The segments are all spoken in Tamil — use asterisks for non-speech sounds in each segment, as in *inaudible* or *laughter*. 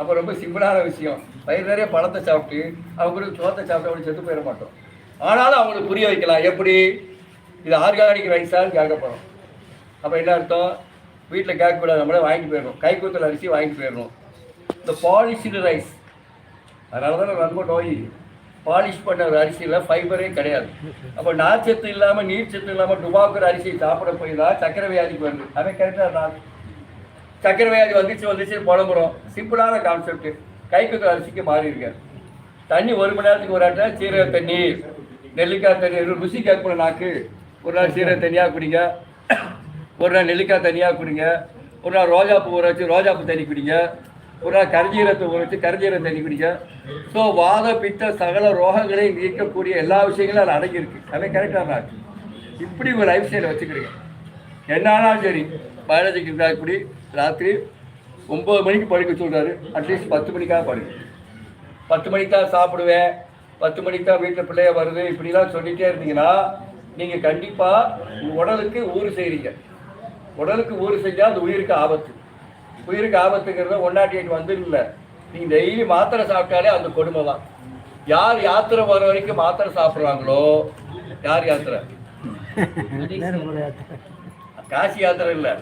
அப்போ ரொம்ப சிம்பிளான விஷயம். வயிறு நிறைய பழத்தை சாப்பிட்டு அவங்களுக்கு சோத்தை சாப்பிட்டு அவங்க செத்து போயிட மாட்டோம். ஆனாலும் அவங்களுக்கு புரிய வைக்கலாம். எப்படி? இது ஆர்கானிக் ரைஸான்னு கேட்கப்படும் அப்போ என்ன அர்த்தம்? வீட்டில் கேட்கக்கூடாது நம்மளே வாங்கிட்டு போயிடணும். கைக்கூத்தல் அரிசி வாங்கிட்டு போயிடணும். இந்த பாலிஷ்டு ரைஸ் அதனால தான் ரொம்ப நோய். பாலிஷ் பண்ண ஒரு அரிசியில் ஃபைபரே கிடையாது. அப்போ நார்ச்சத்து இல்லாமல் நீர்ச்சத்து இல்லாமல் டுபாக்கர் அரிசியை சாப்பிட போய் தான் சக்கரை வியாதிக்கு வருது அவன் கரெக்டாக நான் சக்கரை வியாதி வந்துச்சு வந்துச்சு புலம்புறோம். சிம்பிளான கான்செப்ட் கைக்கு அரிசிக்கு மாறி இருக்காரு தண்ணி ஒரு மணி நேரத்துக்கு ஒரு ஆட்டம் சீரக தண்ணி நெல்லிக்காய் தண்ணி ருசி கேட்கணும் நாக்கு. ஒரு நாள் சீரக தண்ணியாக குடிங்க. ஒரு நாள் நெல்லிக்காய் தண்ணியாக குடிங்க. ஒரு நாள் ரோஜாப்பூ ஊற வச்சு ரோஜாப்பூ தண்ணி குடிங்க. ஒரு நாள் கரிஞ்சீரத்தை ஊற வச்சு கரிஞ்சீரக தண்ணி குடிங்க. ஸோ வாத பித்த சகல ரோகங்களையும் நீக்கக்கூடிய எல்லா விஷயங்களும் அதில் அடங்கியிருக்கு. அதே கரெக்டாக நாக்கு இப்படி ஒரு லைஃப் ஸ்டைலை வச்சுக்கிறீங்க. என்னாலும் சரி பயாலஜிக்கு இப்படி ராத்திரி ஒம்பது மணிக்கு படுக்க சொல்கிறாரு அட்லீஸ்ட் பத்து மணிக்காக படுங்க. பத்து மணிக்கு தான் சாப்பிடுவேன். பத்து மணிக்கு தான் வீட்டில் பிள்ளைய வருது. இப்படிலாம் சொல்லிகிட்டே இருந்தீங்கன்னா நீங்கள் கண்டிப்பாக உடலுக்கு ஊறு செய்கிறீங்க உடலுக்கு ஊறு செஞ்சால் அது உயிருக்கு ஆபத்து. உயிருக்கு ஆபத்துங்கிறத ஒன் நாட் எயிட் வந்து இல்லை நீங்கள் டெய்லி மாத்திரை சாப்பிட்டாலே அந்த கொடுமை தான். யார் யாத்திரை வர வரைக்கும் மாத்திரை சாப்பிட்றாங்களோ யார் யாத்திரை? *laughs* காசி யாத்திரை இல்லை.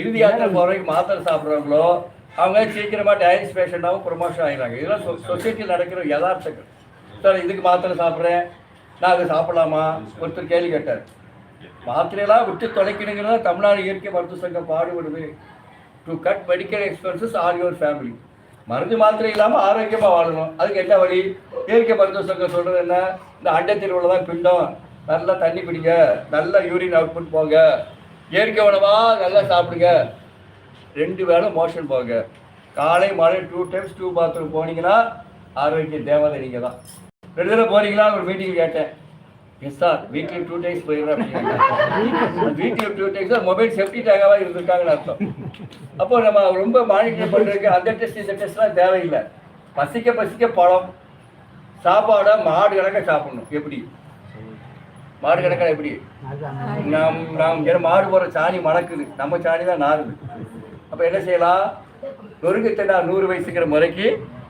இறுதி யாத்திரை போகிற வரைக்கும் மாத்திரை சாப்பிட்றவங்களோ அவங்க சீக்கிரமாக டயலிஸ் பேஷண்ட்டாகவும் ப்ரொமோஷன் ஆகிடுறாங்க இதெல்லாம் சொ சொசைட்டியில் நடக்கிற யதார்த்தங்கள். சார் இதுக்கு மாத்திரை சாப்பிட்றேன். நான் அதை சாப்பிடலாமா? ஒருத்தர் கேள்வி கேட்டார். மாத்திரையெல்லாம் விட்டு தொலைக்கணுங்கிறத தமிழ்நாடு இயற்கை மருத்துவ சங்கம் பாடுபடுது. To cut medical expenses are your family மருந்து மாத்திரை இல்லாமல் ஆரோக்கியமாக வாழணும். அதுக்கு என்ன வழி? இயற்கை மருத்துவ சங்கம் சொல்கிறது என்ன? இந்த அண்டத்தில் உள்ளதான் பிண்டம். நல்லா தண்ணி பிடிங்க. நல்லா யூரின் அவுட்புட் போங்க. இயற்கை உணவாக நல்லா சாப்பிடுங்க. ரெண்டு வேளை மோஷன் போங்க. காலை மாலை டூ டைம்ஸ் டூ பாத்ரூம் போனீங்கன்னா ஆரோக்கிய தேவதை நீங்கள் தான் ரெண்டு தடவை போறீங்களா ஒரு மீட்டிங் கேட்டேன். Yes sir weekly two times போயிடுறேன் weekly two times mobile safety டேக்காக இருந்திருக்காங்கன்னு அர்த்தம். அப்போ நம்ம ரொம்ப மானிட்டர் பண்ணுறதுக்கு அந்த டெஸ்ட் இந்த டெஸ்ட்லாம் தேவையில்லை. பசிக்க பசிக்க பழம். சாப்பாடை மாடு கணக்க சாப்பிடணும். எப்படி? மாடு கிடக்கா எப்படி? நாம் நாம். இங்கே மாடு போகிற சாணி மணக்குது. நம்ம சாணி தான் நாருது. அப்போ என்ன செய்யலாம்? நொறுங்கத்தை நான் நூறு வயசுக்கிற முறைக்கு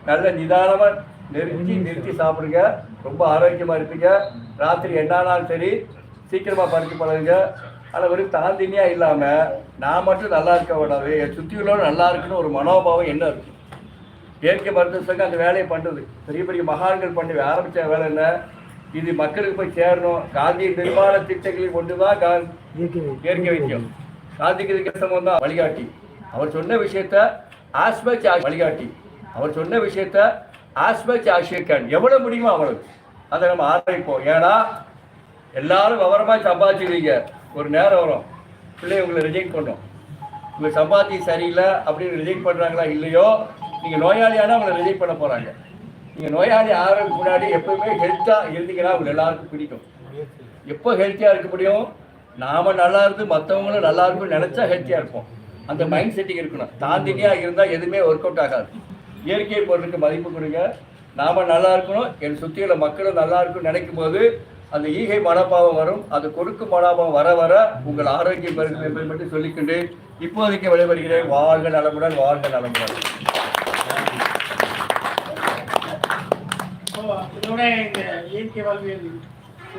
நல்ல நிதானமாக நெருங்கி நிறுத்தி சாப்பிடுங்க. ரொம்ப ஆரோக்கியமாக இருப்பீங்க. ராத்திரி என்னானாலும் சரி சீக்கிரமாக பறித்து பழகுங்க. ஆனால் வெறும் தாந்தினியாக இல்லாமல் நான் மட்டும் நல்லா இருக்க கூடாது என் சுற்றி உள்ளவங்க நல்லா இருக்குன்னு ஒரு மனோபாவம் என்ன இருக்கும் இயற்கை மருத்துவ சங்கம் அந்த வேலையை பண்ணுறது பெரிய பெரிய மகான்கள் பண்ணி ஆரம்பித்த வேலை என்ன? இது மக்களுக்கு போய் சேரணும். காந்தி நிர்மாண திட்டங்களை கொண்டு தான் இயற்கை வைக்கும் காந்திக்கு கஷ்டம் தான் வழிகாட்டி. அவர் சொன்ன விஷயத்த ஆஸ்பெக்ட் வழிகாட்டி. அவர் சொன்ன விஷயத்த ஆஸ்பெக்ட் ஆஷியக்கான் எவ்வளவு முடியுமோ அவ்வளவு. அதை நம்ம ஆரம்பிப்போம் ஏன்னா எல்லாரும் விவரமா சம்பாதிச்சிருவீங்க ஒரு நேரம் வரும். பிள்ளை உங்களை ரிஜெக்ட் பண்ணும். உங்க சம்பாத்தியம் சரியில்லை அப்படின்னு ரிஜெக்ட் பண்றாங்களா இல்லையோ நீங்க நோயாளியானா உங்களை ரிஜெக்ட் பண்ண போறாங்க. நீங்க நோயாளி ஆகிறதுக்கு முன்னாடி எப்பவுமே ஹெல்த்தா இருந்தீங்கன்னா உங்க எல்லாருக்கும் பிடிக்கும். எப்போ ஹெல்த்தியா இருக்க முடியும்? நாம நல்லா இருந்து மற்றவங்களும் நல்லா இருக்கும்னு நினைச்சா ஹெல்த்தியா இருப்போம். அந்த மைண்ட் செட்டிங் இருக்கணும். தாந்தினியா இருந்தா எதுவுமே ஒர்க் அவுட் ஆகாது. இயற்கை பொருளுக்கு மதிப்பு கொடுங்க. நாம நல்லா இருக்கணும். என் சுற்றியுள்ள மக்களும் நல்லா இருக்கும்னு நினைக்கும் போது அந்த ஈகை மனப்பாவம் வரும். அது கொடுக்கும் மனோபாவம் வர வர உங்கள் ஆரோக்கியம் பெருகும் என்பதை மட்டும் சொல்லிக்கொண்டு இப்போதைக்கு விடைபெறுகிறேன். வாழ்க நலமுடன் வாழ்க நலமுடன். இதோட இந்த இயற்கை வாழ்வியல்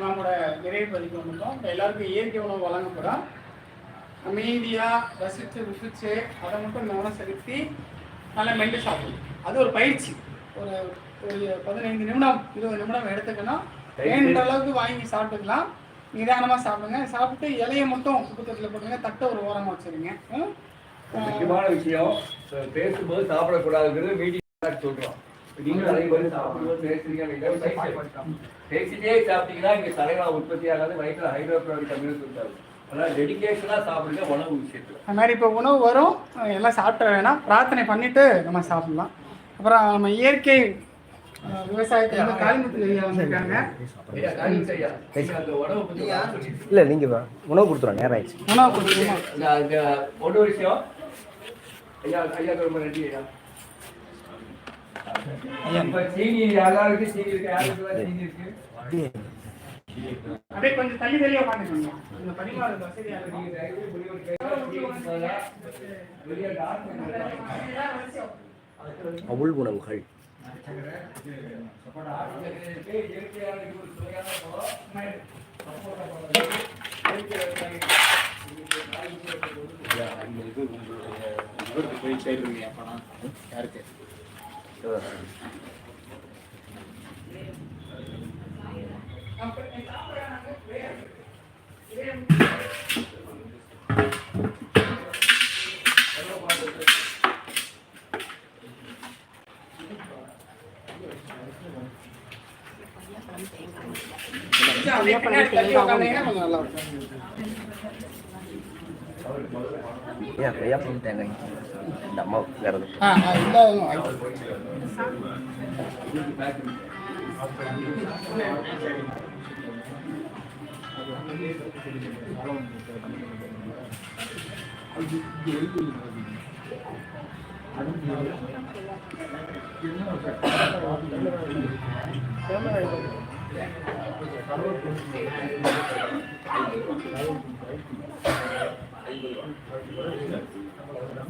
நம்மளோட நிறைவு பதிக்கு வந்துட்டோம். எல்லாருக்கும் இயற்கை உணவு வழங்கப்படும். அமைதியாக ரசித்து ருசிச்சு அதை மட்டும் கவனம் செலுத்தி நல்லா மென்று சாப்பிடணும். அது ஒரு பயிற்சி. ஒரு ஒரு பதினைந்து நிமிடம் இருபது நிமிடம் எடுத்துக்கணும். வேணுன்ற அளவுக்கு வாங்கி சாப்பிட்டுக்கலாம். நிதானமாக சாப்பிடுங்க. சாப்பிட்டு இலையை மட்டும் குப்பத்தட்டில் போட்டுங்க தட்டை ஒரு ஓரமாக வச்சுருங்க? முக்கியமான விஷயம் பேசும்போது சாப்பிடக்கூடாதுங்கிறது மீட்டிங் சொல்றோம். நீங்க நிறைய பேர் சாப்பிடும்போது பேசுறீங்க பேசிட்டே சாப்பிட்டீங்கன்னா இங்க தலைவா உற்பத்தி ஆகாது வயிற்றுல ஹைட்ரோக்ளோரிக் அமிலம் இருக்காது. அதனால டெடிகேஷனா சாப்பிடுங்க உணவு விஷயத்துல. அது மாதிரி இப்போ உணவு வரும் எல்லாம் சாப்பிட வேணாம். பிரார்த்தனை பண்ணிட்டு நம்ம சாப்பிடலாம். அப்புறம் நம்ம இயற்கை விவசாயத்துல வந்து காளிமுத்து ஐயா வந்திருக்காங்க. ஐயா, நீங்க உணவை. இல்லை கொடுத்துருவோம் நேரம் ஆயிடுச்சு. உணவு இந்த ஒரு விஷயம். ஐயா ஐயா ரொம்ப நன்றி ஐயா. சீனி எல்லாருக்கும் சீனி இருக்கு யாருக்கெல்லாம் சீனி இருக்கு அப்படியே கொஞ்சம் தள்ளி தள்ளியா உட்காந்துக்கோங்க இந்த வசதியாக அவுள் உணவுகள். இவருக்கு போய் சேர்றீங்க பணம் யாருக்கு? கொஞ்சம் நல்லா இருக்கும் ஏன் கொய்யாப்பழம் தேங்காய் இந்த அம்மா வேறு எதுவும் ஆ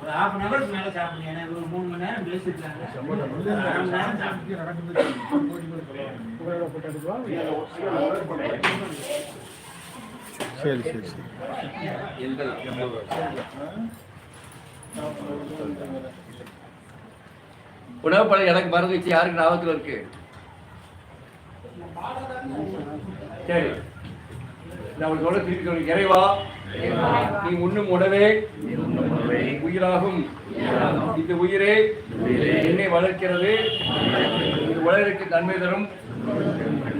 ஒரு ஹாஃப் அன் ஹவருக்கு மேல சாப்பிடுங்க ஏன்னா இது ஒரு மூணு மணி நேரம் பேசிருக்காங்க சரி சரி சரி. உணவு பழம் எனக்கு மறந்துச்சு யாருக்கு ஞாபகத்தில் இருக்கு? சரி. நான் உங்களுக்கு சொல்ல திருப்பி சொல்லுங்க இறைவா நீ உண்ணும் உணவே உயிராகும். இந்த உயிரே. என்னை வளர்க்கிறது. இது உலகிற்கு நன்மை தரும்.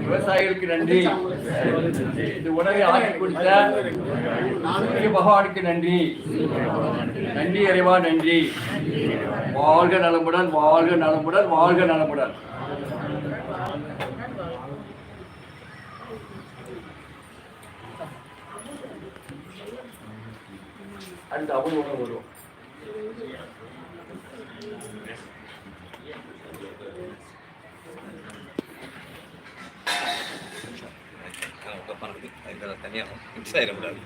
விவசாயிகளுக்கு நன்றி. இந்த உணவை ஆக்கி கொடுத்த சூரிய பகவானுக்கு நன்றி. நன்றி இறைவா நன்றி. வாழ்க நலமுடன் வாழ்க நலமுடன் வாழ்க நலமுடன். அடுத்து அவள் வரும் தனியாக மிக்ஸ் ஆகிடக்கூடாது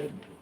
எல்லாரும்